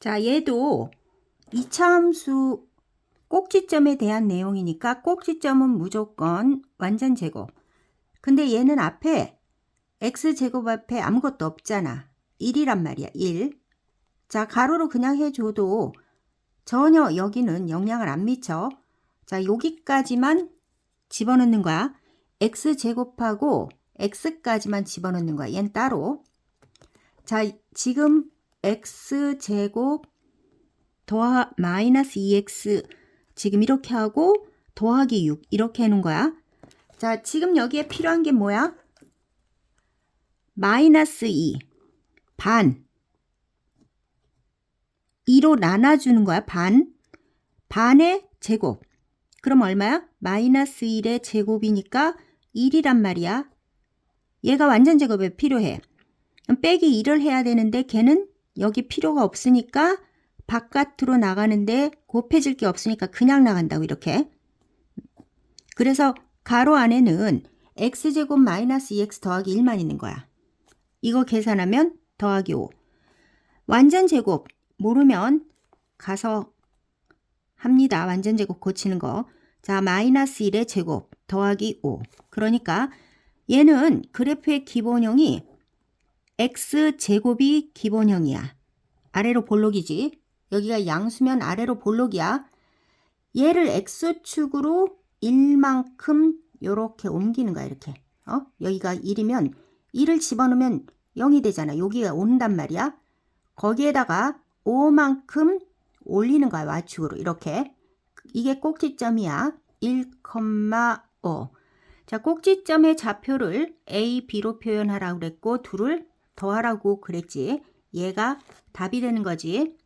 자, 얘도 이차함수 꼭지점에 대한 내용이니까 꼭지점은 무조건 완전 제곱. 근데 얘는 앞에 x제곱 앞에 아무것도 없잖아. 1이란 말이야. 1. 자, 가로로 그냥 해줘도 전혀 여기는 영향을 안 미쳐. 자, 여기까지만 집어넣는 거야. x제곱하고 x까지만 집어넣는 거야. 얜 따로. 자, 지금 x제곱 더하 마이너스 2x 지금 이렇게 하고 더하기 6 이렇게 해놓은 거야. 자, 지금 여기에 필요한 게 뭐야? 마이너스 2 반 2로 나눠주는 거야. 반 반의 제곱 그럼 얼마야? 마이너스 1의 제곱이니까 1이란 말이야. 얘가 완전 제곱에 필요해. 빼기 1을 해야 되는데 걔는 여기 필요가 없으니까 바깥으로 나가는데 곱해질 게 없으니까 그냥 나간다고 이렇게. 그래서 가로 안에는 x제곱 마이너스 2x 더하기 1만 있는 거야. 이거 계산하면 더하기 5. 완전 제곱 모르면 가서 합니다. 완전 제곱 고치는 거. 자, 마이너스 1의 제곱 더하기 5. 그러니까 얘는 그래프의 기본형이 x제곱이 기본형이야. 아래로 볼록이지. 여기가 양수면 아래로 볼록이야. 얘를 x축으로 1만큼 요렇게 옮기는 거야, 이렇게. 어? 여기가 1이면 1을 집어넣으면 0이 되잖아. 여기가 온단 말이야. 거기에다가 5만큼 올리는 거야, y축으로. 이렇게. 이게 꼭지점이야. 1,5. 자, 꼭지점의 좌표를 A, B로 표현하라고 그랬고, 둘을 더하라고 그랬지. 얘가 답이 되는 거지.